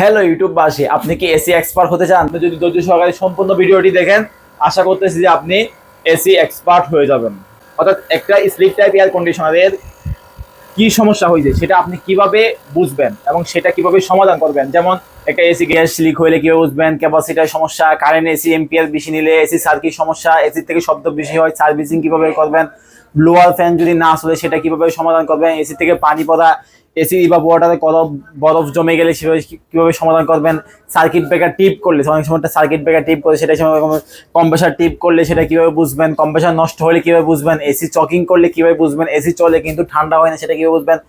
Hello ইউটিউববাসী আপনি কি AC expert হতে চান? যদি ধৈর্য সহকারে সম্পূর্ণ ভিডিওটি দেখেন, আশা করতেছি যে আপনি এসি এক্সপার্ট হয়ে যাবেন। অর্থাৎ একটা স্লিপ টাইপ এয়ার কন্ডিশনারের কি সমস্যা হয়েছে, সেটা আপনি কীভাবে বুঝবেন এবং সেটা কীভাবে সমাধান করবেন? যেমন একটা এসি গ্যাস লিক হলে কীভাবে বুঝবেন? ক্যাপাসিটার সমস্যা কারেন্ট এসি এম্পিয়ার বেশি নিলে এসি সার্কিট সমস্যা এসি থেকে শব্দ বেশি হয় সার্ভিসিং কীভাবে করবেন? ব্লোয়ার ফ্যান যদি না চলে, সেটা কীভাবে সমাধান করবেন? এসি থেকে পানি পড়া এসি বা ওয়াটারে কত বরফ জমে গেলে সেভাবে কীভাবে সমাধান করবেন? সার্কিট ব্রেকার টিপ করলে, অনেক সময় একটা সার্কিট ব্রেকার টিপ করে সেটা সময় কম্প্রেসার টিপ করলে সেটা কীভাবে বুঝবেন? কম্প্রেসার নষ্ট হলে কীভাবে বুঝবেন? এসি চকিং করলে কীভাবে বুঝবেন? এসি চলে কিন্তু ঠান্ডা হয় না, সেটা কীভাবে বুঝবেন?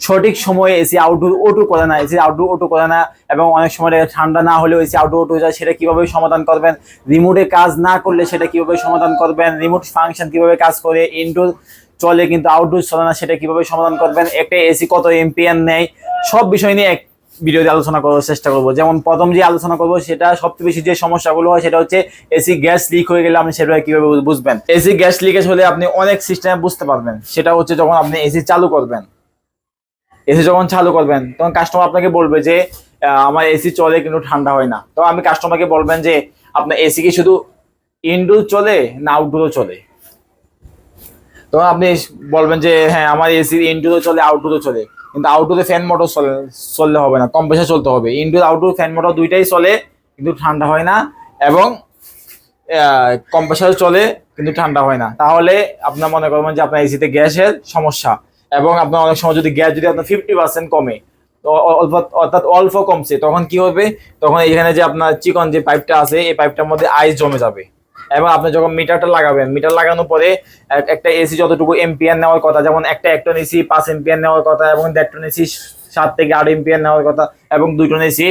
সঠিক সময়ে এসি আউটডোর ওটু করে না এসি আউটডোর ওটু করে না এবং অনেক সময় ঠান্ডা না হলেও এসি আউটডোর ওটু যায়, সেটা কীভাবে সমাধান করবেন? রিমোটে কাজ না করলে সেটা কীভাবে সমাধান করবেন? রিমোট ফাংশন কীভাবে কাজ করে? ইনডোর চলে কিন্তু আউটডোর চলে না, সেটা কীভাবে সমাধান করবেন, একটা এসি কত এমপিএন নেয়, সব বিষয় নিয়ে এক ভিডিওতে আলোচনা করার চেষ্টা করব। যেমন প্রথম যে আলোচনা করব, সেটা সবচেয়ে বেশি যে সমস্যাগুলো হয়, সেটা হচ্ছে এসি গ্যাস লিক হয়ে গেলে আপনি সেটা কীভাবে বুঝবেন? এসি গ্যাস লিকেজ হলে আপনি অনেক সিস্টেমে বুঝতে পারবেন। সেটা হচ্ছে যখন আপনি এসি চালু করবেন। এসি যখন চালু করবেন, তখন কাস্টমার আপনাকে বলবে যে আমার এসি চলে কিন্তু ঠান্ডা হয় না। তো আমি কাস্টমারকে বলবেন যে, আপনার এসি কি শুধু ইনডোর চলে না আউটডোরও চলে? তখন আপনি বলবেন যে হ্যাঁ আমার এসি ইনডোরও চলে আউটডোরও চলে। কিন্তু আউটডোরে ফ্যান মোটর চলে, চললে হবে না কম্প্রেসার চলতে হবে। ইনডোর আউটডোর ফ্যান মোটর দুইটাই চলে, কিন্তু ঠান্ডা হয় না। এবং কম্প্রেসার চলে, কিন্তু ঠান্ডা হয় না। তাহলে আপনার মনে করবেন যে আপনার এসিতে গ্যাসের সমস্যা। এবং আপনার অনেক সময় যদি গ্যাস যদি আপনার ফিফটি পার্সেন্ট কমে, তো অল্প, অর্থাৎ অল্প কমছে, তখন কি হবে? তখন এখানে যে আপনার চিকন যে পাইপটা আছে, এই পাইপটার মধ্যে আইস জমে যাবে। এবং আপনি যখন মিটারটা লাগাবেন, মিটার লাগানোর পরে একটা এসি যতটুকু এম্পিয়ার নেওয়ার কথা, যেমন একটা একটন এসি পাঁচ এম্পিয়ার নেওয়ার কথা এবং দেড় টন এসি সাত থেকে আট এম্পিয়ার নেওয়ার কথা এবং দুই টন এসি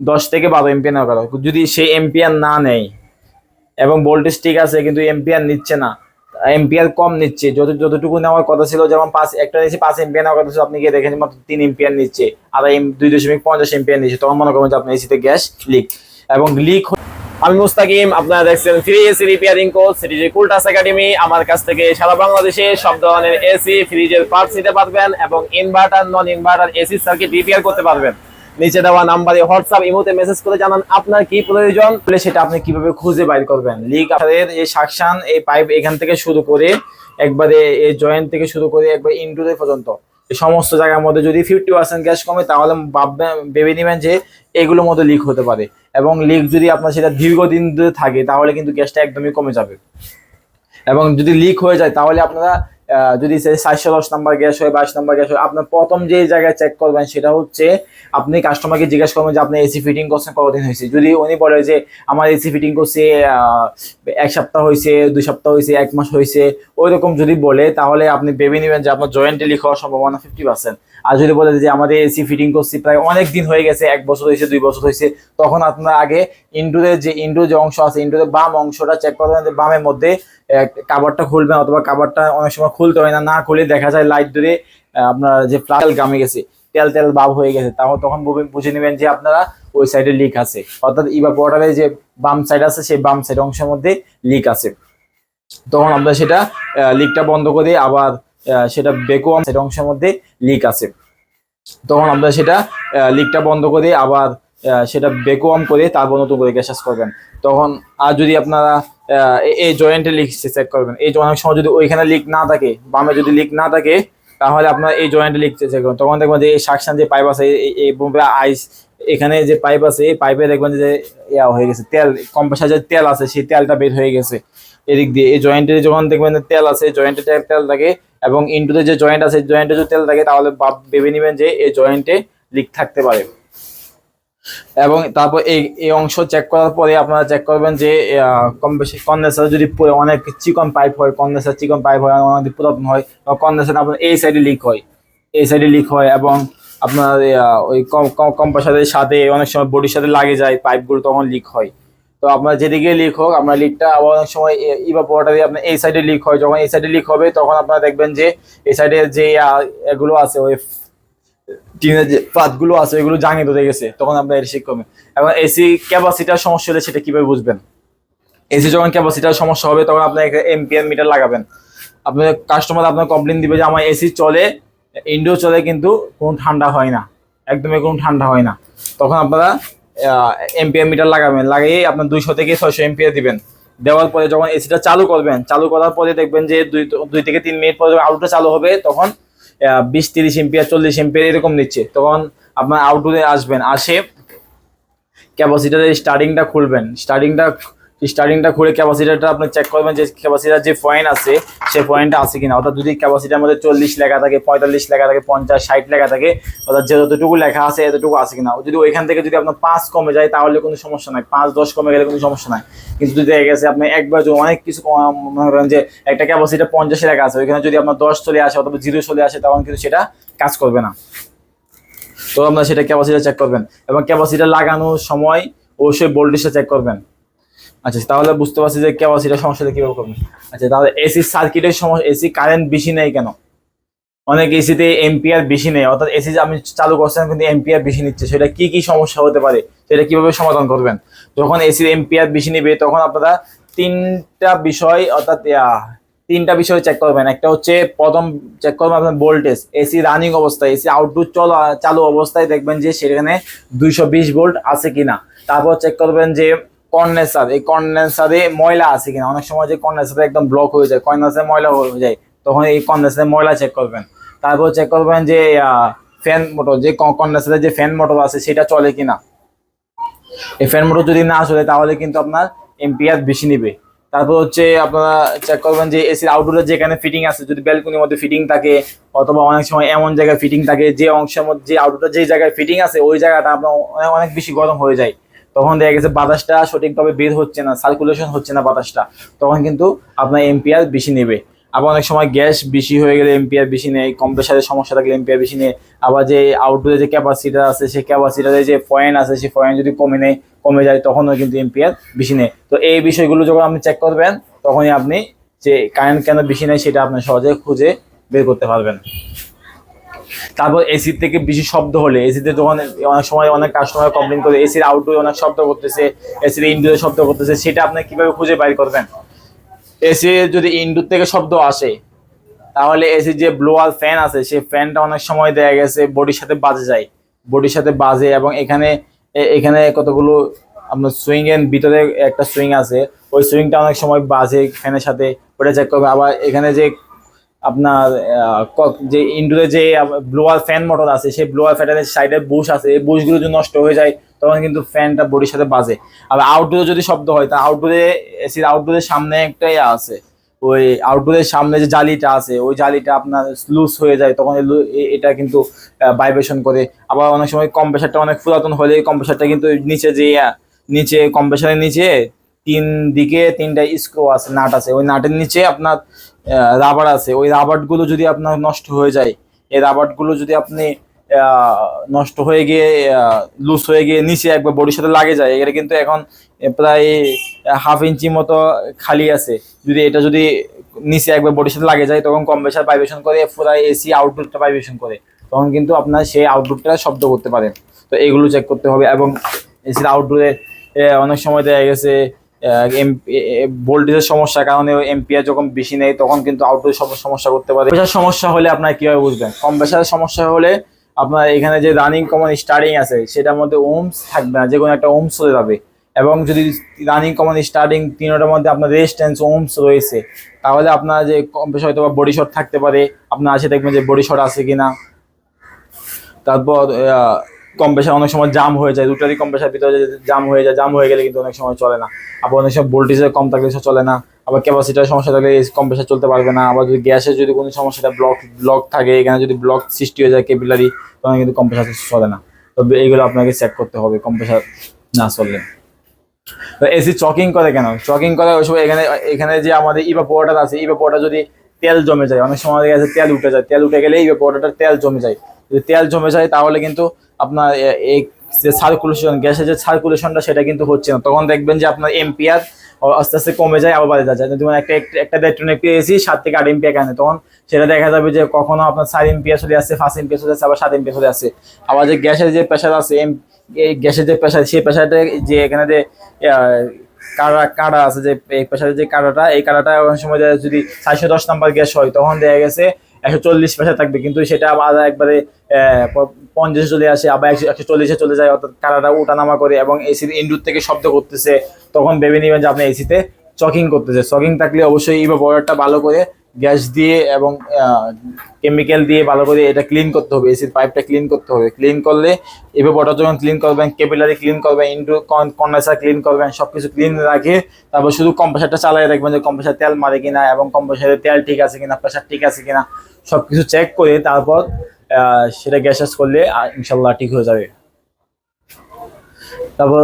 দশ থেকে বারো এম্পিয়ার নেওয়ার কথা। যদি সেই এম্পিয়ার না নেয় এবং ভোল্টেজ ঠিক আছে কিন্তু এম্পিয়ার নিচ্ছে না এম্পিয়ার কম নিচ্ছে যত যতটুকু নেওয়ার কথা ছিল, যেমন পাঁচ একটা নিচ্ছে পাঁচ এম্পিয়ার নেওয়ার কথা ছিল, আপনি গিয়ে দেখেন মাত্র তিন এম্পিয়ার নিচ্ছে আর দুই দশমিক পঞ্চাশ এম্পিয়ার নিচ্ছে। তখন মনে করবেন যে আপনার এসিতে গ্যাস লিক এবং লিক আমি মুস্তাকিম, আপনারা দেখছেন ফ্রি এসি রিপেয়ারিং কোর্স সেটি যে কুলটাস একাডেমি আমার কাছ থেকে সারা বাংলাদেশে সব ধরনের এসি ফ্রিজের পার্টস নিতে পারবেন এবং inverter non inverter AC circuit repair করতে পারবেন। নিচে দেওয়া নাম্বারে হোয়াটসঅ্যাপ ইমোতে মেসেজ করে জানান আপনার কি প্রয়োজন। তাহলে সেটা আপনি কীভাবে খুঁজে বাইর করবেন? লিক আপনাদের এই সাকশান এই পাইপ এখান থেকে শুরু করে, একবারে এই জয়েন্ট থেকে শুরু করে একবার ইনটুতে পর্যন্ত। সমস্ত জায়গার মধ্যে যদি ফিফটি পার্সেন্ট গ্যাস কমে, তাহলে ভাববেন ভেবে নেবেন যে এগুলোর মধ্যে লিক হতে পারে। এবং লিক যদি আপনার সেটা দীর্ঘদিন ধরে থাকে, তাহলে কিন্তু গ্যাসটা একদমই কমে যাবে। এবং যদি লিক হয়ে যায়, তাহলে আপনারা যদি সাতশো দশ নাম্বার গ্যাস হয়, বাইশ নাম্বার গ্যাস হয়, আপনার প্রথম যে জায়গায় চেক করবেন সেটা হচ্ছে আপনি কাস্টমারকে জিজ্ঞাসা করবেন যে আপনি এসি ফিটিং করছেন কতদিন হয়েছে? যদি উনি বলে যে আমার এসি ফিটিং করছে এক সপ্তাহ হয়েছে, দুই সপ্তাহ হয়েছে, এক মাস হয়েছে ওই রকম যদি বলে তাহলে আপনি ভেবে নেবেন যে আপনার জয়েন্টে হওয়ার সম্ভাবনা ফিফটি পার্সেন্ট আর যদি বলে যে আমাদের এসি ফিটিং করছি, প্রায় অনেক দিন হয়ে গেছে, এক বছর হয়েছে, দুই বছর হয়েছে, তখন আপনার আগে ইন্ডোরের যে ইন্ডোর যে অংশ আছে ইন্ডোরের বাম অংশটা চেক করবেন যে বামের মধ্যে কাবারটা খুলবেন অথবা কাবারটা অনেক সময় খুলতে হয় না না খুলে দেখা যায় লাইট ধরে আপনার যে ফ্লাল গামে গেছে, তেল তেল ভাব হয়ে গেছে, তাও তখন বুঝে- নেবেন যে আপনারা ওই সাইডে লিক আছে। অর্থাৎ ইবা ওয়াটারের যে বাম সাইড আছে, সেই বাম সাইড অংশের মধ্যে লিক আছে। তখন আমরা সেটা লিকটা বন্ধ করে আবার সেটা বেকুয়াম সেটা অংশের মধ্যে লিক আছে। তখন আমরা সেটা লিকটা বন্ধ করে আবার সেটা বেকুয়াম করে তারপর নতুন করে গ্যাসাস করবেন। তখন আর যদি আপনারা এই জয়েন্টে লিক চেক করবেন। এই অনেক সময় যদি ওইখানে লিক না থাকে, বামে যদি লিক না থাকে, তাহলে আপনার এই জয়েন্টে লিক চেক করবেন। তখন দেখবেন যে এই সাকশন যে পাইপ আছে, এই- এই আইস এখানে যে পাইপ আছে, এই পাইপে দেখবেন যে ইয়া হয়ে গেছে, তেল কম্প্রেসার যে তেল আছে, সেই তেলটা বের হয়ে গেছে এদিক দিয়ে। এই জয়েন্টে যখন দেখবেন তেল আছে জয়েন্টে তেল থাকে এবং ইন্টুতে যে জয়েন্ট আছে জয়েন্টে যদি তেল থাকে, তাহলে ভেবে নেবেন যে এই জয়েন্টে লিক থাকতে পারে। এবং তারপর এই এই অংশ চেক করার পরে আপনারা চেক করবেন যে কম বেশি কন্ডেন্সার যদি অনেক চিকন পাইপ হয় কন্ডেন্সার চিকন পাইপ হয়, অনেক পুরাতন হয় কন্ডেন্সার আপনার এই সাইডে লিক হয়, এই সাইডে লিক হয় এবং আপনার ওই কম্পাসারের সাথে অনেক সময় বডির সাথে লাগে যায় পাইপগুলো তখন লিক হয়। তো আপনার যেদিকে লিক হোক, আপনার লিকটা আবার অনেক সময় ইবা পোয়াটারে আপনার এই সাইডে লিক হয়, যখন এই সাইডে লিক হবে, তখন আপনারা দেখবেন যে, এই সাইডে যে এগুলো আছে, ওই টিনের যে পাতগুলো আছে ওইগুলো জাঙে ধরে গেছে। তখন আপনার এর শিক কমে এবং এসি ক্যাপাসিটার সমস্যা হলে সেটা কীভাবে বুঝবেন? এসি যখন ক্যাপাসিটার সমস্যা হবে, তখন আপনার একটা এমপিএন মিটার লাগাবেন। আপনার কাস্টমার আপনার কমপ্লেন দিবে যে, আমার এসি চলে। ইনডোর চলে কিন্তু কোনো ঠান্ডা হয় না। একদমই কোনো ঠান্ডা হয় না। তখন আপনারা এমপিআর মিটার লাগাবেন। লাগিয়ে আপনার দুইশো থেকে ছয়শো এমপিআর দিবেন। দেওয়ার পরে যখন এসিটা চালু করবেন, চালু করার পরে দেখবেন যে দুই দুই থেকে তিন মিনিট পরে যখন আউটটা চালু হবে, তখন বিশ, তিরিশ এম্পিয়ার চল্লিশ এম্পিয়ার এরকম নিচ্ছে। তখন আপনার আউটডোরে আসবেন, আসে ক্যাপাসিটারের স্টার্টিংটা খুলবেন। স্টার্টিংটা স্টার্টিংটা খুলে ক্যাপাসিটারটা আপনি চেক করবেন যে ক্যাপাসিটার যে পয়েন্ট আছে, সে পয়েন্টটা আছে কিনা। অর্থাৎ যদি ক্যাপাসিটার মধ্যে চল্লিশ লেখা থাকে, পঁয়তাল্লিশ লেখা থাকে, পঞ্চাশ, ষাট লেখা থাকে, অর্থাৎ যে যতটুকু লেখা আছে, এতটুকু আছে কিনা। যদি ওইখান থেকে যদি আপনার পাঁচ কমে যায়, তাহলে কোনো সমস্যা নাই। পাঁচ, দশ কমে গেলে কোনো সমস্যা নাই। কিন্তু যদি দেখা গেছে আপনি একবার অনেক কিছু মনে করেন যে একটা ক্যাপাসিটার পঞ্চাশে লেখা আছে, ওইখানে যদি আপনার দশ চলে আসে অথবা জিরো চলে আসে, তখন কিন্তু সেটা কাজ করবে না। তো আপনারা সেটা ক্যাপাসিটার চেক করবেন। এবং ক্যাপাসিটার লাগানোর সময় অবশ্যই ভোল্টেজটা চেক করবেন। আচ্ছা তাহলে বুঝতে পারছি যে ক্যাপাসিটার সমস্যাটা কীভাবে করবেন। আচ্ছা তাহলে এসি সার্কিটের সমস্যা এসি কারেন্ট বেশি নেই কেন? অনেক এসিতে এম্পিয়ার বেশি নেই অর্থাৎ এসি আমি চালু করছিলাম কিন্তু এম্পিয়ার বেশি নিচ্ছে, সেটা কি কি সমস্যা হতে পারে? সেটা কীভাবে সমাধান করবেন? যখন এসির এম্পিয়ার বেশি নেবে, তখন আপনারা তিনটা বিষয়, অর্থাৎ তিনটা বিষয় চেক করবেন। একটা হচ্ছে প্রথম চেক করবেন আপনার ভোল্টেজ এসি রানিং অবস্থায়, এসি আউটডোর চলা, চালু অবস্থায় দেখবেন যে সেখানে দুইশো বিশ ভোল্ট আছে কিনা। তারপর চেক করবেন যে কন্ডেন্সার, এই কন্ডেন্সারে ময়লা আছে কিনা? অনেক সময় যে কন্ডেন্সারে একদম ব্লক হয়ে যায়, কন্ডেন্সারে ময়লা হয়ে যায়, তখন এই কন্ডেন্সারে ময়লা চেক করবেন। তারপর চেক করবেন যে ফ্যান মোটর যে কন্ডেন্সারে যে ফ্যান মোটর আছে, সেটা চলে কিনা? এই ফ্যান মোটর যদি না চলে, তাহলে কিন্তু আপনার এম্পিয়ার বেশি নিবে। তারপর হচ্ছে আপনারা চেক করবেন যে এসির আউটডোরে যেখানে ফিটিং আছে, যদি ব্যালকনির মধ্যে ফিটিং থাকে, অথবা অনেক সময় এমন জায়গায় ফিটিং থাকে, যে অংশের মধ্যে, যে আউটডোরে যে জায়গায় ফিটিং আছে, ওই জায়গাটা আপনার অনেক বেশি গরম হয়ে যায়। তখন দেখা গেছে বাতাসটা সঠিকভাবে বের হচ্ছে না সার্কুলেশন হচ্ছে না বাতাসটা। তখন কিন্তু আপনার এম্পিয়ার বেশি নেবে। আবার অনেক সময় গ্যাস বেশি হয়ে গেলে এম্পিয়ার বেশি নেই কম্প্রেসারের সমস্যা থাকলে এম্পিয়ার বেশি নেই আবার যে আউটডোরে যে ক্যাপাসিটার আছে, সেই ক্যাপাসিটারে যে পয়েন্ট আছে, সেই ফয়েন যদি কমে নেয়, কমে যায়, তখনও কিন্তু এম্পিয়ার বেশি নেই তো এই বিষয়গুলো যখন আপনি চেক করবেন, তখনই আপনি যে কারেন্ট কেন বেশি নেয়, সেটা আপনি সহজে খুঁজে বের করতে পারবেন। তারপর এসির থেকে বেশি শব্দ হলে এসিতে যখন অনেক সময় অনেক কাস্টমার কমপ্লেন করে এসির আউটডোরে অনেক শব্দ করতেছে এসির ইনডোরে শব্দ করতেছে, সেটা আপনি কীভাবে খুঁজে বাইর করবেন? এসি যদি ইনডোর থেকে শব্দ আসে, তাহলে এসির যে ব্লোয়ার ফ্যান আছে সেই ফ্যানটা অনেক সময় দেখা গেছে বডির সাথে বাজে যায়। বডির সাথে বাজে এবং এখানে এখানে কতগুলো আপনার সুইং এর ভিতরে একটা সুইং আছে, ওই সুইংটা অনেক সময় বাজে ফ্যানের সাথে, ওটা চেক করবে আবার এখানে যে আপনার যে ইনডোরে যে ব্লোয়ার ফ্যান মোটর আছে, সেই ব্লোয়ার ফ্যানের সাইডে বুশ আছে, এই বুশগুলো যদি নষ্ট হয়ে যায়, তখন কিন্তু ফ্যানটা বডির সাথে বাজে। আর আউটডোরে যদি শব্দ হয়, তা আউটডোরে এসির আউটডোরের সামনে একটা আছে। ওই আউটডোরের সামনে যে জালিটা আছে, ওই জালিটা আপনার লুজ হয়ে যায়, তখন এটা কিন্তু ভাইব্রেশন করে। আবার অনেক সময় কম্প্রেসারটা অনেক পুরাতন হলে কম্প্রেসারটা কিন্তু নিচে যে নিচে কম্প্রেসারের নিচে তিন দিকে তিনটা স্ক্রু আছে, নাট আছে। ওই নাটের নিচে আপনার রাবার আছে, ওই রাবারগুলো যদি আপনার নষ্ট হয়ে যায়, এই রাবারগুলো যদি আপনি নষ্ট হয়ে গিয়ে লুজ হয়ে গিয়ে নিচে একবার বডির সাথে লাগে যায় এটা কিন্তু এখন প্রায় হাফ ইঞ্চি মতো খালি আছে। যদি এটা যদি নিচে একবার বডির সাথে লাগে যায়, তখন কম্প্রেসার ভাইব্রেশন করে, পুরো এসি আউটডোরটা ভাইব্রেশন করে। তখন কিন্তু আপনার সেই আউটডোরটা শব্দ করতে পারে তো এগুলো চেক করতে হবে এবং এসির আউটডোরে অনেক সময় দেখা গেছে ভোল্টেজের সমস্যার কারণে এম্পিয়ার যখন বেশি নেই তখন কিন্তু আউটডোর সব সমস্যা করতে পারে। কম্প্রেসার সমস্যা হলে আপনার কীভাবে বুঝবেন? কম্প্রেসারের সমস্যা হলে আপনার এখানে যে রানিং কমন স্টার্টিং আছে, সেটার মধ্যে ওমস থাকবে না যে কোনো একটা ওমস হয়ে যাবে। এবং যদি রানিং কমন স্টার্টিং তিনটার মধ্যে আপনার রেজিস্ট্যান্স ওমস রয়েছে, তাহলে আপনার যে কম্প্রেসার হয়তো বা বডি শট থাকতে পারে। আপনার আছে দেখবেন যে বডি শট আছে কিনা। তারপর কম্প্রেসার অনেক সময় জাম হয়ে যায় দুটারই কম কম্প্রেসার ভিতরে জাম হয়ে যায় জাম হয়ে গেলে কিন্তু অনেক সময় চলে না। আবার অনেক সময় ভোল্টেজের কম থাকলে সে চলে না, আবার ক্যাপাসিটার সমস্যা থাকলে কম কম্প্রেসার চলতে পারবে না, আবার যদি গ্যাসের যদি কোনো সমস্যাটা ব্লক ব্লক থাকে, এখানে যদি ব্লক সৃষ্টি হয়ে যায় কেপিলারি তখন কিন্তু কম কম্প্রেসার চলে না। তবে এইগুলো আপনাকে চেক করতে হবে, কম কম্প্রেসার না চললে। তো এসি চকিং করে কেন? চকিং করে ওই সময় এখানে এখানে যে আমাদের ইভা পোয়াটার আছে ইভা পোয়াটা যদি তেল জমে যায়, অনেক সময় দেখা তেল উঠে যায়, তেল উঠে গেলে ইভা পোয়াটার তেল জমে যায়। যদি তেল জমে যায় তাহলে কিন্তু আপনার এই যে সার্কুলেশন গ্যাসের যে সার্কুলেশনটা সেটা কিন্তু হচ্ছে না। তখন দেখবেন যে আপনার এমপিআর আস্তে আস্তে কমে যায়, আবার বাড়ে যায়। যেমন একটা, একটা- ইলেকট্রনিক এসি সাত থেকে আট এম্পিয়ার কেন, তখন সেটা দেখা যাবে যে কখনো আপনার চার এম্পিয়ার চলে আসছে, পাঁচ এম্পিয়ার চলে আসছে, আবার সাত এম্পিয়ার চলে আসছে। আবার যে গ্যাসের যে প্রেশার আছে, এম- এই গ্যাসের যে প্রেশার সেই প্রেশারটা যে এখানে যে কাড়া কাড়া আছে যে, এই প্রেশারের যে কাড়াটা, এই কাড়াটা অনেক সময় যদি চারশো দশ নাম্বার গ্যাস হয়, তখন দেখা গেছে একশো চল্লিশ প্রেশার থাকবে। কিন্তু সেটা আবার একবারে পঞ্চাশে চলে আসে, আবার একশো একশো চল্লিশে চলে যায়, অর্থাৎ কারাটা উঠানামা করে এবং এসির ইন্ডুর থেকে শব্দ করতেছে। তখন ভেবে নেবেন যে আপনি এসিতে চকিং করতেছে। চকিং থাকলে অবশ্যই এই বর্ডারটা ভালো করে গ্যাস দিয়ে এবং কেমিক্যাল দিয়ে ভালো করে এটা ক্লিন করতে হবে। এসির পাইপটা ক্লিন করতে হবে। ক্লিন করলে এভাবে বর্ডার যখন ক্লিন করবেন কেপিলারি ক্লিন করবেন ইন্ডু কন্ডেন্সার ক্লিন করবেন সব কিছু ক্লিন রাখে, তারপর শুধু কম্প্রেসারটা চালিয়ে রাখবেন যে কম্প্রেসার তেল মারে কিনা এবং কম্প্রেসারের তেল ঠিক আছে কিনা প্রেশার ঠিক আছে কিনা সব কিছু চেক করে তারপর সেটা গ্যাস করলে ইনশাল্লাহ ঠিক হয়ে যাবে। তারপর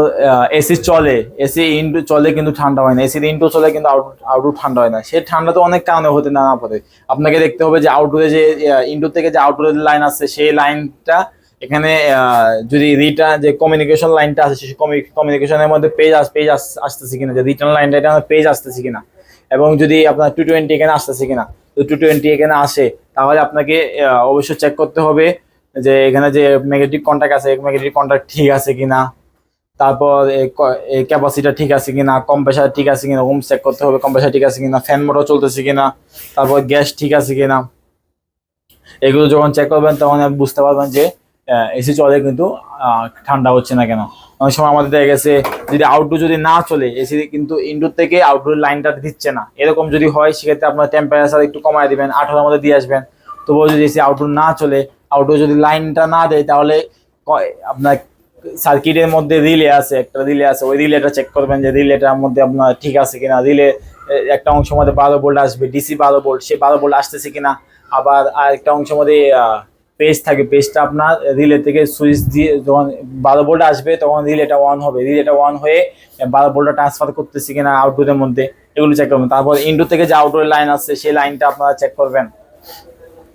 এসি চলে। এসি ইনডু চলে কিন্তু ঠান্ডা হয় না। এসির ইনডু চলে কিন্তু আউট আউটডোর ঠান্ডা হয় না। সে ঠান্ডা তো অনেক কারণে হতে না পারে। আপনাকে দেখতে হবে যে আউটডোরে যে ইনডোর থেকে যে আউটডোরের লাইন আছে, সেই লাইনটা এখানে যদি রিটার্ন যে কমিউনিকেশন লাইনটা আছে, সেই কমিউনিকেশনের মধ্যে পেজ আস পেজ আসতেছে কিনা, যে রিটার্ন লাইনটা এটা পেজ আসতেছে কিনা, এবং যদি আপনার টু টোয়েন্টি এখানে আসতেছে কিনা টু টোয়েন্টি এখানে আসে, তাহলে আপনাকে অবশ্যই চেক করতে হবে যে এখানে যে ম্যাগনেটিক কন্ট্যাক্ট আছে ম্যাগনেটিক কন্ট্যাক্ট ঠিক আছে কিনা। তারপর ক্যাপাসিটা ঠিক আছে কিনা কম্প্রেসার ঠিক আছে কিনা রুম চেক করতে হবে কম্প্রেসার ঠিক আছে কিনা ফ্যান মোটর চলতেছে কিনা, তারপর গ্যাস ঠিক আছে কিনা। এগুলো যখন চেক করবেন, তখন বুঝতে পারবেন যে এসি চলে কিন্তু ঠান্ডা হচ্ছে না কেন? অনেক সময় আমাদের দেখা গেছে, যদি আউটডোর যদি না চলে এসি কিন্তু ইনডোর থেকে আউটডোর লাইনটা দিচ্ছে না। এরকম যদি হয়, সেক্ষেত্রে আপনার টেম্পারেচার একটু কমায় দিবেন, আঠারোর মধ্যে দিয়ে আসবেন। তবুও যদি এসি আউটডোর না চলে আউটডোর যদি লাইনটা না দেয়, তাহলে আপনার সার্কিটের মধ্যে রিলে আছে, একটা রিলে আছে, ওই রিলেটা চেক করবেন যে রিলেটার মধ্যে আপনার ঠিক আছে কিনা। রিলে একটা অংশ মধ্যে বারো বোল্ট আসবে ডিসি বারো বোল্ট সে বারো ভোল্ট আসতেছে কিনা। আবার আর একটা অংশ মধ্যে পেজ থাকে পেজটা আপনার রিলে থেকে সুইচ দিয়ে যখন বারো ভোল্ট আসবে, তখন রিলেটা অন হবে। রিলেটা অন হয়ে বারো বোল্টটা ট্রান্সফার করতেছে কিনা আউটডোরের মধ্যে, এগুলো চেক করবেন। তারপর ইনডোর থেকে যে আউটডোর লাইন আছে সেই লাইনটা আপনারা চেক করবেন।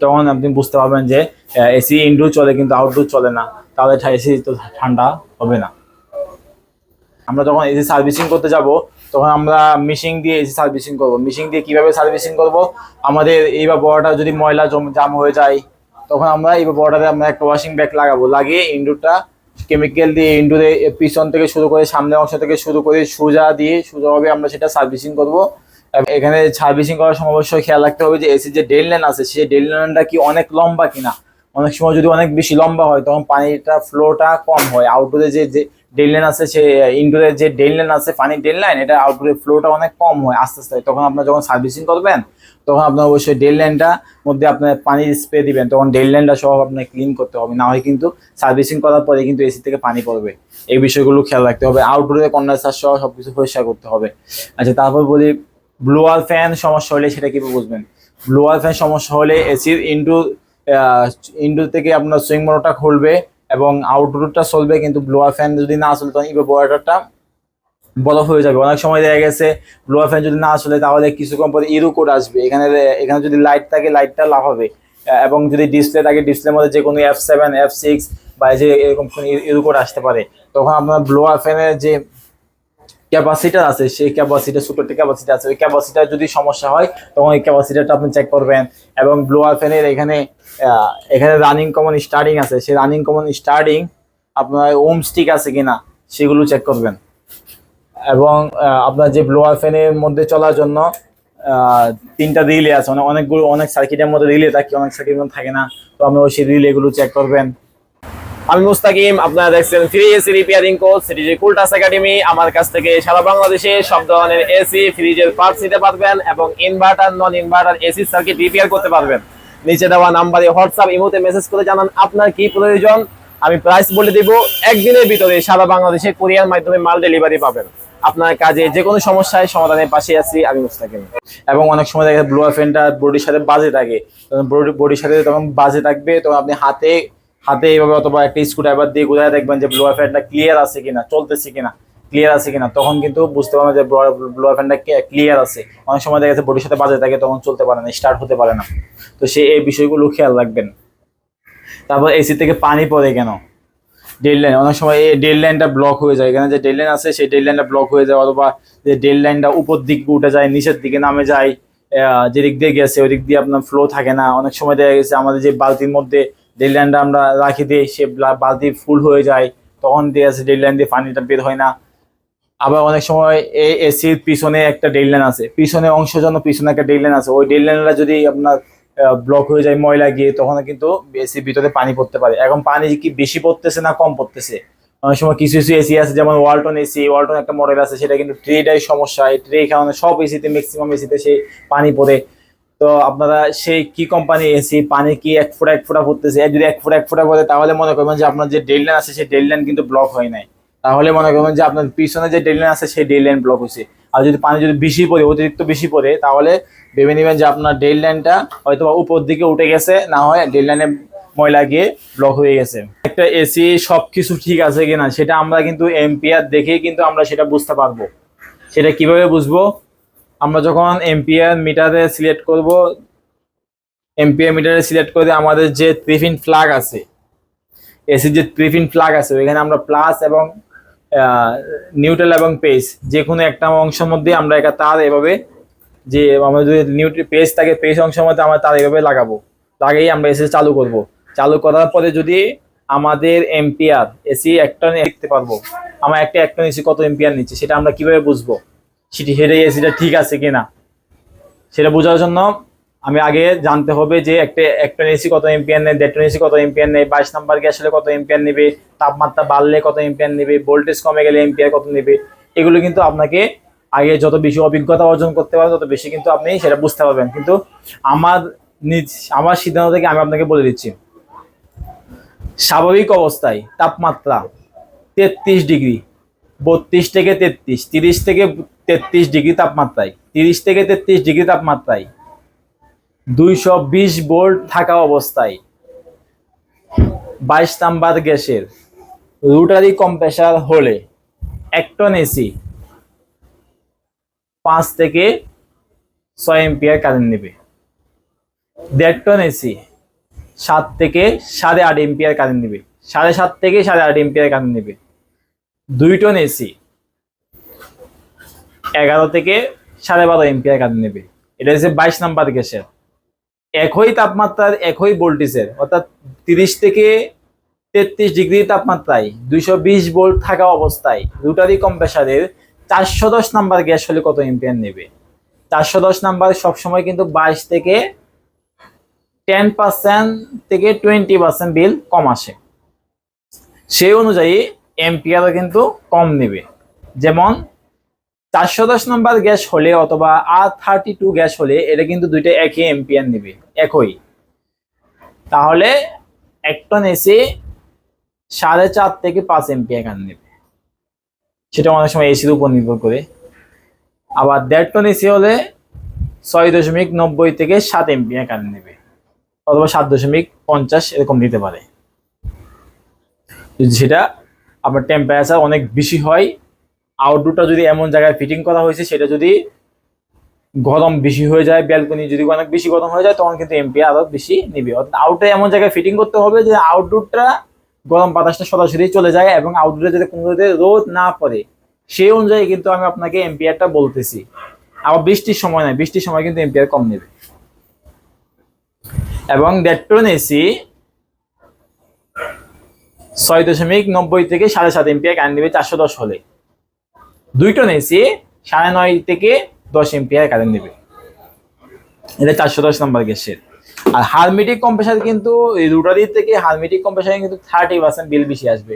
তখন আপনি বুঝতে পারবেন যে এসি ইনডোর চলে কিন্তু আউটডোর চলে না। তাহলে এসি তো ঠান্ডা হবে না। আমরা যখন এসি সার্ভিসিং করতে যাব, তখন আমরা মিশিং দিয়ে এসি সার্ভিসিং করব। মিশিং দিয়ে কীভাবে সার্ভিসিং করব? আমাদের এইবার বড়টা যদি ময়লা জম, জাম হয়ে যায় তখন আমরা এই বর্ডারে আমরা একটা ওয়াশিং ব্যাগ লাগাবো। লাগিয়ে ইনডোরটা কেমিক্যাল দিয়ে ইনডোরে পিছন থেকে শুরু করে সামনের অংশ থেকে শুরু করে সোজা দিয়ে সোজাভাবে আমরা সেটা সার্ভিসিং করব। এখানে সার্ভিসিং করার সময় অবশ্যই খেয়াল রাখতে হবে যে এসি যে ডেল লাইন আছে, সেই ডেল লাইনটা কি অনেক লম্বা কিনা? অনেক সময় যদি অনেক বেশি লম্বা হয়, তখন পানিটা ফ্লোটা কম হয়। আউটডোরে যে যে ডেল লাইন আছে, সে ইনডোরে যে ডেল লাইন আছে, পানির ডেল লাইন এটা আউটডোরে ফ্লোটা অনেক কম হয় আস্তে আস্তে। তখন আপনার যখন সার্ভিসিং করবেন, তখন আপনার অবশ্যই ডেল লাইনটা মধ্যে আপনার পানির স্প্রে দিবেন। তখন ডেল লাইনটা সহ আপনার ক্লিন করতে হবে। না হয় কিন্তু সার্ভিসিং করার পরে কিন্তু এসি থেকে পানি পড়বে। এই বিষয়গুলো খেয়াল রাখতে হবে। আউটডোরে কন্ডেন্সার সহ সব কিছু পরিষ্কার করতে হবে। আচ্ছা তারপর বলি ব্লোয়ার ফ্যান সমস্যা হলে সেটা কীভাবে বুঝবেন? ব্লোয়ার ফ্যান সমস্যা হলে এসির ইনডু ইনডোর থেকে আপনার সুইং মোটরটা খুলবে। এবং আউটডোরটা চলবে, কিন্তু ব্লোয়ার ফ্যান যদি না চলে, তখন ইভে বোয়ারটা বরফ হয়ে যাবে। অনেক সময় দেখা গেছে ব্লোয়ার ফ্যান যদি না চলে, তাহলে কিছুক্ষণ পরে ইরু কোড আসবে। এখানে এখানে যদি লাইট থাকে লাইটটা লাভ হবে। এবং যদি ডিসপ্লে থাকে ডিসপ্লের মধ্যে যে কোনো এফ সেভেন এফ সিক্স বা যে এরকম কোনো ইরু কোড আসতে পারে। তখন আপনার ব্লোয়ার ফ্যানের যে ক্যাপাসিটার আছে, সেই ক্যাপাসিটার ছোট একটা ক্যাপাসিটি আছে। ওই ক্যাপাসিটার যদি সমস্যা হয়, তখন ওই ক্যাপাসিটারটা আপনি চেক করবেন। এবং ব্লোয়ার ফ্যানের এখানে এখানে রানিং কমন স্টার্টিং আছে। সেই রানিং কমন স্টার্টিং আপনার ওম স্টিক আছে কিনা, সেগুলো চেক করবেন। এবং আপনার যে ব্লোয়ার ফ্যানের মধ্যে চলার জন্য তিনটা রিলে আছে। মানে অনেকগুলো, অনেক সার্কিটের মধ্যে রিলে থাকে, অনেক সার্কিটের মধ্যে থাকে না। তো আপনি ওই সেই রিলেগুলো চেক করবেন। আমি মুস্তাকিম, আপনারা দেখছেন free AC repairing course CTG Cultus academy আমার কাছ থেকে সারা বাংলাদেশে সব ধরনের এসি ফ্রিজের পার্টস নিতে পারবেন এবং inverter non inverter AC circuit repair করতে পারবেন। নিচে দেওয়া নাম্বারে হোয়াটসঅ্যাপ ইমোতে মেসেজ করে জানান আপনার কি প্রয়োজন। আমি প্রাইস বলে দিব, একদিনের ভিতরে সারা বাংলাদেশে কোরিয়ার মাধ্যমে মাল ডেলিভারি পাবেন। আপনার কাজে যে কোনো সমস্যায় সমাধানের পাশে আছি আমি মুস্তাকিম। এবং অনেক সময় দেখা যায় ব্লোয়ার ফ্যানটা বডির সাথে বাজে থাকে। বডির সাথে তখন বাজে থাকবে, তখন আপনি হাতে হাতে এইভাবে অথবা একটা স্ক্রুড্রাইভার দিয়ে ঘুরে দেখবেন যে ব্লোয়ার ফ্যানটা ক্লিয়ার আছে কিনা, চলতেছে কিনা ক্লিয়ার আছে কিনা, তখন কিন্তু বুঝতে পারবেন যে ব্লোয়ার ফ্যানটা ক্লিয়ার আছে। অনেক সময় দেখা যাচ্ছে বডির সাথে বাজে থাকে, তখন চলতে পারে না স্টার্ট হতে পারে না। তো সে, এই বিষয়গুলো খেয়াল রাখবেন। তারপর এসি থেকে পানি পড়ে কেন? ডেড লাইন অনেক সময় এই ডেড লাইনটা ব্লক হয়ে যায়। এখানে যে ডেড লাইন আছে, সেই ডেড লাইনটা ব্লক হয়ে যায়, অথবা যে ডেড লাইনটা উপর দিকে উঠে যায়, নিচের দিকে নামে যায় যেদিক দিয়ে গেছে ওই দিক দিয়ে আপনার ফ্লো থাকে না। অনেক সময় দেখা গেছে আমাদের যে বালতির মধ্যে ডেড লাইনটা আমরা রাখি দিই, সে ব্লা- বালতি ফুল হয়ে যায়, তখন দিয়ে আছে ডেড লাইন দিয়ে পানিটা বের হয় না। আবার অনেক সময় এই এসির পিছনে একটা ডেড লাইন আছে, পিছনে অংশ জন্য পিছনে একটা ডেড লাইন আছে, ওই ডেড লাইনটা যদি আপনার ব্লক হয়ে যায় ময়লা গিয়ে, তখন কিন্তু এসির ভিতরে পানি পড়তে পারে। এখন পানি কি বেশি পড়তেছে না কম পড়তেছে? অনেক সময় কিছু কিছু এসি আছে, যেমন ওয়ালটন এসি ওয়ালটন একটা মডেল আছে, সেটা কিন্তু ট্রেটাই সমস্যা, এই ট্রে কারণে সব এসিতে ম্যাক্সিমাম এসিতে সেই পানি পড়ে। তো আপনারা সেই কি কোম্পানি এসি পানি কি এক ফোঁটা এক ফোঁটা পড়তেছে যদি এক ফোঁটা এক ফোঁটা পড়ে তাহলে মনে করবেন যে আপনার যে ডেল লাইন আছে, সেই ডেল লাইন কিন্তু ব্লক হয় নাই। তাহলে মনে করবেন যে আপনার পিছনে যে ডেল লাইন আছে, সেই ডেল লাইন ব্লক হয়েছে। আর যদি পানি যদি বেশি পড়ে, অতিরিক্ত বেশি পড়ে, তাহলে ভেবে নেবেন যে আপনার ডেল লাইনটা হয়তো উপর দিকে উঠে গেছে, না হয় ডেল লাইনে ময়লা গিয়ে ব্লক হয়ে গেছে। একটা এসি সব কিছু ঠিক আছে কিনা, সেটা আমরা কিন্তু এম্পিয়ার দেখেই কিন্তু আমরা সেটা বুঝতে পারব। সেটা কীভাবে বুঝব? আমরা যখন এম্পিয়ার মিটারে সিলেক্ট করব এম্পিয়ার মিটারে সিলেক্ট করে আমাদের যে ত্রিফিন ফ্ল্যাগ আছে এসির যে ত্রিফিন ফ্ল্যাগ আছে, ওইখানে আমরা প্লাস এবং নিউট্রাল এবং পেজ যে কোনো একটা অংশের মধ্যে আমরা একটা তার এভাবে, যে আমাদের যদি নিউট্রি পেজ থাকে পেজ অংশের মধ্যে আমরা তার এভাবে লাগাবো। লাগিয়ে আমরা এসি চালু করব। চালু করার পরে যদি আমাদের এম্পিয়ার এসি একটা দেখতে পারব, আমার একটা একটা এসি কত এম্পিয়ার নিচ্ছে, সেটা আমরা কীভাবে বুঝব? সেটি এসিটা ঠিক আছে কিনা? সেটা বোঝার জন্য আমি আগে জানতে হবে যে একটা একটা এসি কত এম্পিয়ার নেয় দেড় এসি কত এম্পিয়ার নেয় বাইশ নাম্বার গ্যাস হলে কত এম্পিয়ার নেবে, তাপমাত্রা বাড়লে কত এম্পিয়ার নেবে, ভোল্টেজ কমে গেলে এম্পিয়ার কত নেবে, এগুলো কিন্তু আপনাকে আগে যত বেশি অভিজ্ঞতা অর্জন করতে পারবেন তত বেশি কিন্তু আপনি সেটা বুঝতে পারবেন। কিন্তু আমার নিজ, আমার সিদ্ধান্ত থেকে আমি আপনাকে বলে দিচ্ছি। স্বাভাবিক অবস্থায় তাপমাত্রা তেত্রিশ ডিগ্রি, বত্রিশ থেকে তেত্রিশ, তিরিশ থেকে তেত্রিশ ডিগ্রি তাপমাত্রায়, তিরিশ থেকে তেত্রিশ ডিগ্রি তাপমাত্রায়, দুইশো বিশ ভোল্ট থাকা অবস্থায়, বাইশ নাম্বার গ্যাসের রুটারি কম্প্রেসার হলে এক টন এসি পাঁচ থেকে ছয় এম্পিয়ার কারেন্ট নেবে। দেড় টন এসি সাত থেকে সাড়ে আট এম্পিয়ার কারেন্ট নেবে। সাড়ে সাত থেকে সাড়ে আট এম্পিয়ার কারেন্ট নেবে। দুই টন এসি এগারো থেকে সাড়ে বারো এম্পিয়ার কারেন্ট নেবে। এটা হচ্ছে বাইশ নাম্বার গ্যাসের। একই তাপমাত্রার একই ভোল্টেজের অর্থাৎ তিরিশ থেকে তেত্রিশ ডিগ্রি তাপমাত্রায় দুইশো বিশ ভোল্ট থাকা অবস্থায় রুটারি কম্প্রেসারের চারশো দশ নাম্বার গ্যাস হলে কত এম্পিয়ার নেবে? চারশো দশ নাম্বার সবসময় কিন্তু বাইশ থেকে টেন পার্সেন্ট থেকে টোয়েন্টি পার্সেন্ট বিল কম আসে। সেই অনুযায়ী এম্পিয়ারও কিন্তু কম নেবে। যেমন চারশো দশ নম্বর গ্যাস হলে অথবা আর থার্টি টু গ্যাস হলে এটা কিন্তু দুইটা একই এম্পিয়ার নেবে, একই। তাহলে এক টন এসে সাড়ে চার থেকে পাঁচ এম্পিয়ার কান নেবে। সেটা অনেক সময় এসির উপর নির্ভর করে। আবার দেড় টন এসি হলে ছয় দশমিক নব্বই থেকে সাত এম্পিয়ার কারেন্ট নেবে। অথবা সাত দশমিক পঞ্চাশ এরকম দিতে পারে। সেটা আপনার টেম্পারেচার অনেক বেশি হয় আউটডোরটা যদি এমন জায়গায় ফিটিং করা হয়েছে, সেটা যদি গরম বেশি হয়ে যায় ব্যালকনি যদি অনেক বেশি গরম হয়ে যায়, তখন কিন্তু এমপি আরও বেশি নিবে। অর্থাৎ আউটে এমন জায়গায় ফিটিং করতে হবে যে আউটডোরটা গরম বাতাসটা সরাসরি চলে যায় এবং আউটডোরে যাতে কোনো রোদ না পড়ে, সেই অনুযায়ী কিন্তু আমি আপনাকে এম্পিয়ারটা বলতেছি। আবার বৃষ্টির সময় নয়, বৃষ্টির সময় কিন্তু এম্পিয়ার কম নেবে। এবং ডেট্রন এসি ছয় দশমিক নব্বই থেকে সাড়ে সাত এম্পিয়ার কারেন্ট নেবে চারশো দশ হলে। দুই টন এসি সাড়ে নয় থেকে দশ এম্পিয়ার কারেন্ট দেবে এটা চারশো দশ নম্বর গ্যাসের। আর হারমেটিক কম্প্রেসার কিন্তু রুটারি থেকে হারমেটিক কম্প্রেসারে কিন্তু থার্টি পার্সেন্ট বিল বেশি আসবে।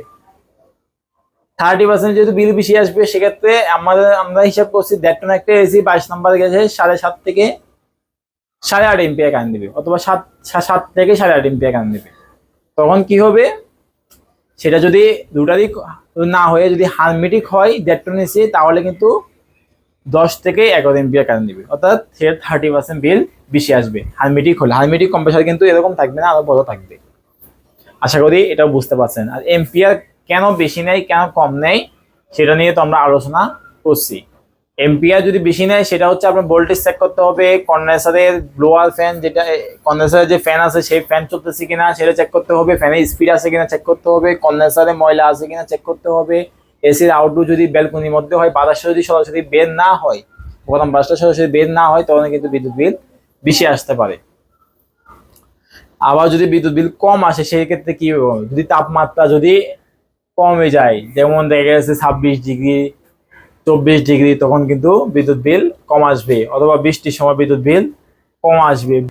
থার্টি পার্সেন্ট যেহেতু বিল বেশি আসবে, সেক্ষেত্রে আমাদের, আমরা হিসাব করছি দেড় টন একটা এসি বাইশ নম্বর গেছে সাড়ে সাত থেকে সাড়ে আট এম্পিয়ার কারেন্ট দেবে অথবা সাত সাত থেকে সাড়ে আট এম্পিয়ার কারেন্ট দেবে তখন কি হবে? সেটা যদি দুটা দিক না হয়ে যদি হারমেটিক হয় দেড় টন এসি, তাহলে কিন্তু দশ থেকে এগারো এম্পিয়ার কারেন্ট দিবে অর্থাৎ থার্টি পার্সেন্ট বিল বেশি আসবে। হারমেটিক হলে। হারমেটিক কম্প্রেসার কিন্তু এরকম থাকবে না আরও বড় থাকবে। আশা করি এটাও বুঝতে পারছেন। আর এম্পিয়ার কেন বেশি নেয়, কেন কম নেয়, সেটা নিয়ে তো আমরা আলোচনা করছি। এম্পিয়ার যদি বেশি নেয়, সেটা হচ্ছে আপনার ভোল্টেজ চেক করতে হবে কন্ডেন্সারের ব্লোয়ার ফ্যান যেটা কন্ডেন্সারের যে ফ্যান আছে, সেই ফ্যান চলতেছে কিনা সেটা চেক করতে হবে ফ্যানের স্পিড আছে কিনা চেক করতে হবে কন্ডেন্সারে ময়লা আছে কিনা চেক করতে হবে এসির আউটডোর যদি ব্যালকনির মধ্যে হয় বাতাসটা যদি সরাসরি বের না হয় গরম বাতাসটা সরাসরি বের না হয়, তখন কিন্তু বিদ্যুৎ বিল বেশি আসতে পারে। আবার যদি বিদ্যুৎ বিল কম আসে সেই ক্ষেত্রে কি যদি তাপমাত্রা যদি কমে যায়, যেমন দেখা যাচ্ছে ছাব্বিশ ডিগ্রি চব্বিশ ডিগ্রি তখন কিন্তু বিদ্যুৎ বিল কম আসবে, অথবা বৃষ্টির সময় বিদ্যুৎ বিল কম আসবে।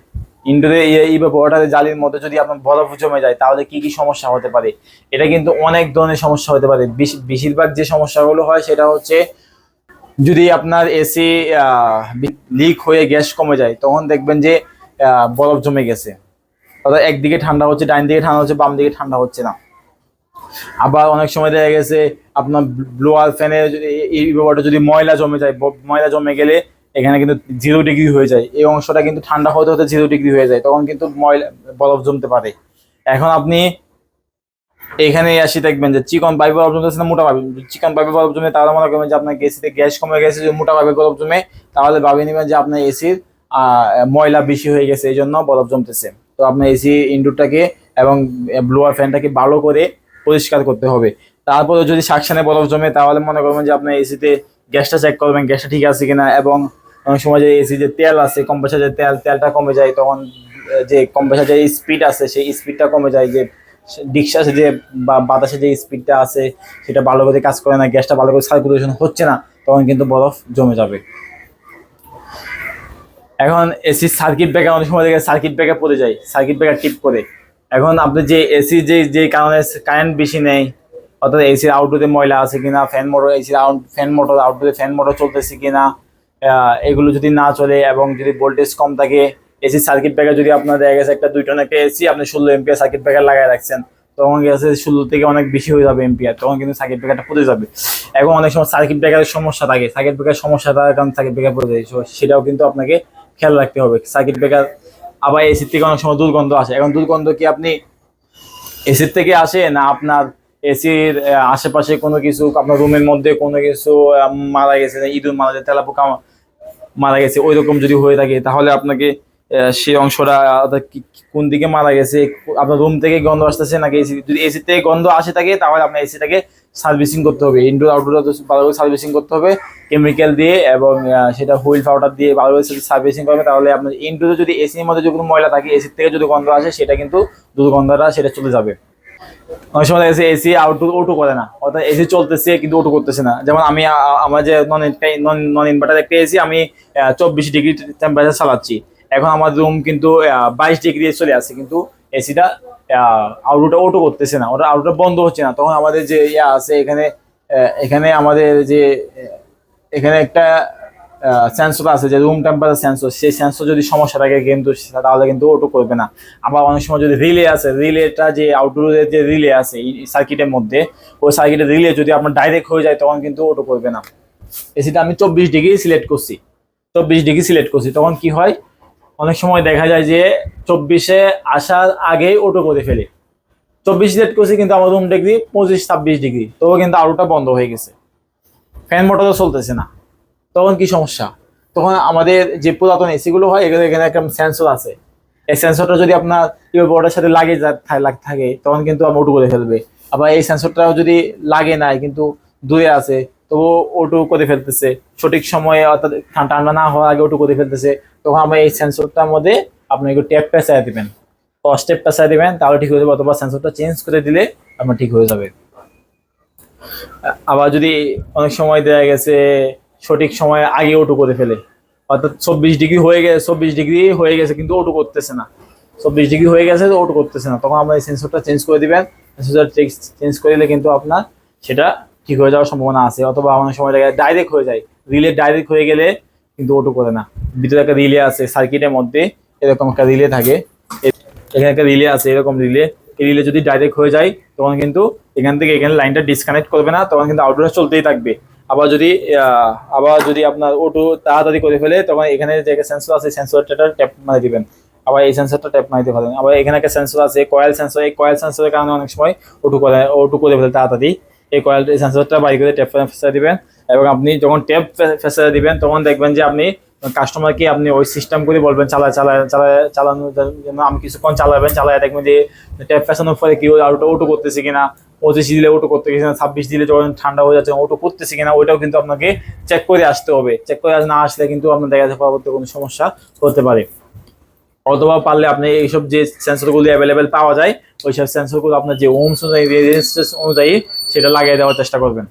ইনডোরে এই ওয়াটারে জালির মধ্যে যদি আপনার বরফ জমে যায়, তাহলে কি কি সমস্যা হতে পারে? এটা কিন্তু অনেক ধরনের সমস্যা হতে পারে। বেশি- বেশিরভাগ যে সমস্যাগুলো হয়, সেটা হচ্ছে যদি আপনার এসি লিক হয়ে গ্যাস কমে যায়, তখন দেখবেন যে বরফ জমে গেছে। অর্থাৎ একদিকে ঠান্ডা হচ্ছে, ডাইন দিকে ঠান্ডা হচ্ছে, বাম দিকে ঠান্ডা হচ্ছে না। আবার অনেক সময় দেখা গেছে আপনার ব্লোয়ার ফ্যানে এই ব্যাপারটা যদি ময়লা জমে যায় ময়লা জমে গেলে এখানে কিন্তু জিরো ডিগ্রি হয়ে যায়। এই অংশটা কিন্তু ঠান্ডা হতে হতে জিরো ডিগ্রি হয়ে যায়, তখন কিন্তু ময়লা, বরফ জমতে পারে। এখন আপনি এখানে আসি দেখবেন যে চিকন পাইপে বরফ জমতেছে না, মোটা পাইপে চিকন পাইপে বরফ জমে তাহলে মনে করবেন যে আপনার এসিতে গ্যাস কমে গেছে, যদি মোটা পাইপে বরফ জমে, তাহলে ভাবে নেবেন যে আপনার এসির ময়লা বেশি হয়ে গেছে, এই জন্য বরফ জমতেছে। তো আপনার এসি ইনডোরটাকে এবং ব্লোয়ার ফ্যানটাকে ভালো করে পরিষ্কার করতে হবে। তারপরে যদি সাকশানে বরফ জমে, তাহলে মনে করবেন যে আপনার এসিতে গ্যাসটা চেক করবেন, গ্যাসটা ঠিক আছে কিনা এবং অনেক সময় যে এসি যে তেল আছে কম্প্রেসার যে তেল, তেলটা কমে যায়, তখন যে কম্প্রেসার যে স্পিড আছে, সেই স্পিডটা কমে যায় যে ডিক্সাসে যে বা বাতাসে যে স্পিডটা আছে, সেটা ভালো করে কাজ করে না, গ্যাসটা ভালো করে সার্কুলেশন হচ্ছে না, তখন কিন্তু বরফ জমে যাবে। এখন এসি সার্কিট ব্রেকার অনেক সময় দেখে সার্কিট ব্রেকার পড়ে যায় সার্কিট ব্রেকার টিপ করে। এখন আপনি যে এসি যে যে কারণে কারেন্ট বেশি নেই, অর্থাৎ এসির আউটডোরে ময়লা আছে কিনা ফ্যান মোটর এসির আউট ফ্যান মোটর আউটডোরে ফ্যান মোটর চলতেছে কিনা এগুলো যদি না চলে এবং যদি ভোল্টেজ কম থাকে এসি সার্কিট ব্রেকার যদি আপনার দেখা গেছে একটা দুই টন একটা এসি আপনি ষোলো এমপিআর সার্কিট ব্রেকার লাগাই রাখছেন, তখন গেছে ষোলো থেকে অনেক বেশি হয়ে যাবে এমপিআর তখন কিন্তু সার্কিট ব্রেকারটা পড়ে যাবে। এবং অনেক সময় সার্কিট ব্রেকারের সমস্যা থাকে সার্কিট ব্রেকার সমস্যা থাকার কারণে সার্কিট ব্রেকার পড়ে যায় সেটাও কিন্তু আপনাকে খেয়াল রাখতে হবে। সার্কিট ব্রেকার আবার এসির থেকে অনেক সময় দুর্গন্ধ আসে। এখন দুর্গন্ধ কি আপনি এসির থেকে আসে না আপনার এসির আশেপাশে কোনো কিছু, আপনার রুমের মধ্যে কোনো কিছু মারা গেছে ইঁদুর মারা গেছে তেলাপোকা মারা গেছে ওই রকম যদি হয়ে থাকে, তাহলে আপনাকে সেই অংশটা কোন দিকে মারা গেছে, আপনার রুম থেকে গন্ধ আসতেছে নাকি এসি যদি এসি থেকে গন্ধ আসে থাকে তাহলে আপনার এসিটাকে সার্ভিসিং করতে হবে ইনডোর আউটডোর ভালো করে সার্ভিসিং করতে হবে কেমিক্যাল দিয়ে এবং সেটা হুইল পাউডার দিয়ে ভালো করে সার্ভিসিং করবে, তাহলে আপনার ইনডোরে যদি এসির মধ্যে যদি ময়লা থাকে এসির থেকে যদি গন্ধ আসে, সেটা কিন্তু দুর্গন্ধটা সেটা চলে যাবে। অনেক সময় এসি এসি আউটডোর ওটো করে না, অর্থাৎ এসি চলতেছে কিন্তু ওটো করতেছে না। যেমন আমি আমার যে নন নন ইনভার্টার একটা এসি আমি চব্বিশ ডিগ্রি টেম্পারেচার চালাচ্ছি। এখন আমার রুম কিন্তু বাইশ ডিগ্রি চলে আসছে, কিন্তু এসিটা আউটডোরটা ওটু করতেছে না। ওটা আউটডোর বন্ধ হচ্ছে না। তখন আমাদের যে ইয়া আছে, এখানে এখানে আমাদের যে এখানে একটা সেন্সর আছে, যে রুম টেম্পারেচার সেন্সর সেই সেন্সর যদি সমস্যা থাকে কিন্তু তাহলে কিন্তু ওটো করবে না। আবার অনেক সময় যদি রিলে আছে রিলেটা যে আউটডোরের যে রিলে আছে সার্কিটের মধ্যে, ওই সার্কিটের রিলে যদি আপনার ডাইরেক্ট হয়ে যায়, তখন কিন্তু ওটো করবে না। এসিটা আমি চব্বিশ ডিগ্রি সিলেক্ট করছি। চব্বিশ ডিগ্রি সিলেক্ট করছি। তখন কি হয়? অনেক সময় দেখা যায় যে চব্বিশে আসার আগেই ওটো করে ফেলে। চব্বিশ ডেট করছি কিন্তু আমার রুম ডিগ্রি পঁচিশ, ছাব্বিশ ডিগ্রি তবু কিন্তু আলোটা বন্ধ হয়ে গেছে। ফ্যান মোটরও চলতেছে না। তখন কি সমস্যা? তখন আমাদের যে পুরাতন এসিগুলো হয়, এগুলো এখানে একটা সেন্সর আছে। এই সেন্সরটা যদি আপনার বোর্ডের সাথে লাগে থাকে, তখন কিন্তু আমার ওটু করে ফেলবে। আবার এই সেন্সরটাও যদি লাগে নাই, কিন্তু দূরে আছে তবু ওটু করে ফেলতেছে। সঠিক সময়ে অর্থাৎ ঠান্ডা ঠান্ডা না হওয়ার আগে ওটু করে ফেলতেছে। তখন আমরা এই সেন্সরটার মধ্যে আপনি একটু ট্যাপ পেঁচায় দিবেন। তো স্টেপ পেঁচায় দিবেন, তাহলে ঠিক হয়ে যাবে অথবা সেন্সরটা চেঞ্জ করে দিলে আপনার ঠিক হয়ে যাবে। আবার যদি অনেক সময় দেওয়া গেছে, সঠিক সময়ে আগে ওটু করে ফেলে। অর্থাৎ চব্বিশ ডিগ্রি হয়ে গেছে, চব্বিশ ডিগ্রি হয়ে গেছে কিন্তু ওটু করতেছে না। চব্বিশ ডিগ্রি হয়ে গেছে ওটু করতেছে না। তখন আমরা এই সেন্সরটা চেঞ্জ করে দিবেন। সেন্সরটা চেঞ্জ করে দিলে কিন্তু আপনার সেটা ঠিক হয়ে যাওয়ার সম্ভাবনা আছে, অথবা অনেক সময় দেখা ডাইরেক্ট হয়ে যায়। রিলে ডাইরেক্ট হয়ে গেলে কিন্তু ওটু করে না। ভিতরে একটা রিলে আছে সার্কিটের মধ্যে, এরকম একটা রিলে থাকে। এখানে একটা রিলে আছে, এরকম রিলে এই রিলে যদি ডাইরেক্ট হয়ে যায়, তখন কিন্তু এখান থেকে এখানে লাইনটা ডিসকানেক্ট করবে না, তখন কিন্তু আউটডোর চলতেই থাকবে। আবার যদি আবার যদি আপনার ওটু তাড়াতাড়ি করে ফেলে, তখন এখানে যে সেন্সর আছে সেন্সরটা ট্যাপ মারি দিবেন। আবার এই সেন্সরটা ট্যাপ মারিতে পারেন। আবার এখানে একটা সেন্সর আছে কয়েল সেন্সর এই কয়েল সেন্সরের কারণে অনেক সময় ওটু করে ওটু করে ফেলে তাড়াতাড়ি। এই কয়েল সেন্সরটা বাই করে ট্যাপ ফেসে দিবেন। এবং আপনি যখন ট্যাপ ফেসে দিবেন, তখন দেখবেন যে আপনি কাস্টমারকে আপনি ওই সিস্টেম করে বলবেন চালা চালা চালা চালানোর জন্য আমি কিছুক্ষণ চালাবেন। চালায় দেখবেন যে ট্যাপ ফেসানোর পরে কি আউটো ওটো করতেছে কিনা? পঁচিশ দিলে ওটো করতে গেছে না? ছাব্বিশ দিলে যখন ঠান্ডা হয়ে যাচ্ছে ওটো করতেছে কিনা? ওইটাও কিন্তু আপনাকে চেক করে আসতে হবে। চেক করে না আসলে কিন্তু আপনার দেখা যাচ্ছে পরবর্তী কোনো সমস্যা হতে পারে। অথবা পারলে আপনি এইসব যে সেন্সরগুলি অ্যাভেলেবেল পাওয়া যায় ওই সব সেন্সরগুলো আপনার যে ওমস অনুযায়ী অনুযায়ী সেটা লাগিয়ে দেওয়ার চেষ্টা করবেন।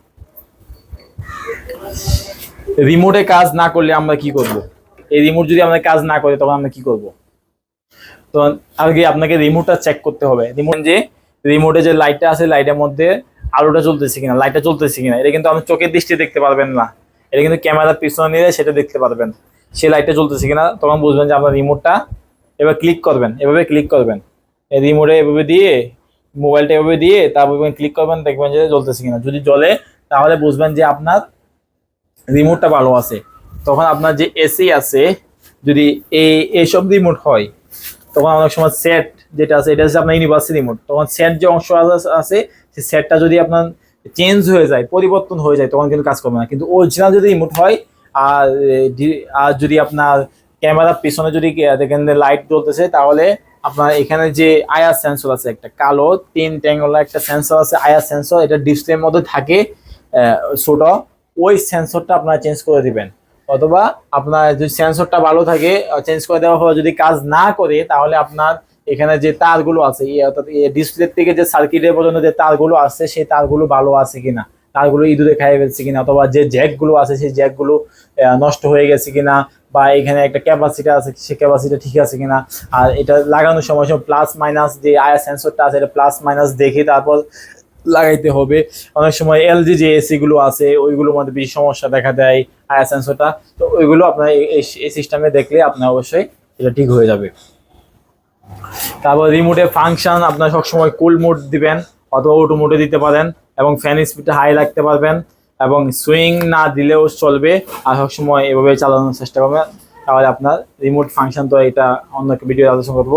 রিমোটে কাজ না করলে আমরা কি করব? এই রিমোট যদি আমাদের কাজ না করে, তখন আমরা কি করব? তো আগে আপনাকে রিমোটটা চেক করতে হবে। রিমোট যে রিমোটে যে লাইটটা আছে লাইটের মধ্যে আলোটা চলতেছে কিনা লাইটটা চলতেছে কিনা, এটা কিন্তু আপনি চোখের দৃষ্টি দেখতে পারবেন না। এটা কিন্তু ক্যামেরার পিছনে নিলে সেটা দেখতে পারবেন। সেই লাইটটা চলতেছে কিনা, তখন বুঝবেন যে আপনার রিমোটটা এবার ক্লিক করবেন, এভাবে ক্লিক করবেন। এই রিমোটে এভাবে দিয়ে মোবাইলটা এভাবে দিয়ে তারপর ক্লিক করবেন, দেখবেন যে জ্বলতেছে কিনা। যদি জ্বলে, তাহলে বুঝবেন যে আপনার রিমোটটা ভালো আছে। তখন আপনার যে এসি আছে, যদি এই এইসব রিমোট হয়, তখন অনেক সময় সেট যেটা আছে, এটা হচ্ছে আপনার ইউনিভার্সিটি রিমোট তখন সেট যে অংশ আছে- সেই সেটটা যদি আপনার চেঞ্জ হয়ে যায়, পরিবর্তন হয়ে যায়, তখন কিন্তু কাজ করবে না। কিন্তু অরিজিনাল যদি রিমোট হয়, আর আর যদি আপনার ক্যামেরার পিছনে যদি, দেখেন লাইট জ্বলতেছে, তাহলে আপনার এখানে যে আয়ার সেন্সর আছে, একটা কালো, তিন ট্যাঙ্গলা একটা সেন্সর আছে আয়ার সেন্সর এটা ডিসপ্লের মধ্যে থাকে ছোট। ওই সেন্সরটা আপনারা চেঞ্জ করে দিবেন। অথবা আপনার যদি সেন্সরটা ভালো থাকে চেঞ্জ করে দেওয়া হয় যদি কাজ না করে, তাহলে আপনার এখানে যে তারগুলো আছে ডিসপ্লে থেকে যে সার্কিটের পর্যন্ত যে তারগুলো আছে, সেই তারগুলো ভালো আছে কিনা, তারগুলো ইঁদুরে খাইয়ে ফেলছে কিনা, অথবা যে জ্যাকগুলো আছে, সেই জ্যাকগুলো নষ্ট হয়ে গেছে কিনা বা এখানে একটা ক্যাপাসিটি আছে, সে ক্যাপাসিটি ঠিক আছে কিনা। আর এটা লাগানোর সময় সময় প্লাস মাইনাস যে আয়া সেন্সরটা আছে, এটা প্লাস মাইনাস দেখে তারপর লাগাইতে হবে। অনেক সময় এলজি যে এসিগুলো আছে, ওইগুলোর মধ্যে বেশি সমস্যা দেখা দেয় আয়া সেন্সরটা তো ওইগুলো আপনার এই- সিস্টেমে দেখলে আপনার অবশ্যই এটা ঠিক হয়ে যাবে। তারপর রিমোটে ফাংশন আপনার সবসময় কুল মোড দিবেন, অথবা অটো মোডে দিতে পারেন, এবং ফ্যান স্পিডটা হাই রাখতে পারবেন। এবং সুইং না দিলেও চলবে। আর সবসময় এভাবে চালানোর চেষ্টা করবেন। তাহলে আপনার রিমোট ফাংশন তো এটা অন্য একটা ভিডিও আলোচনা করব।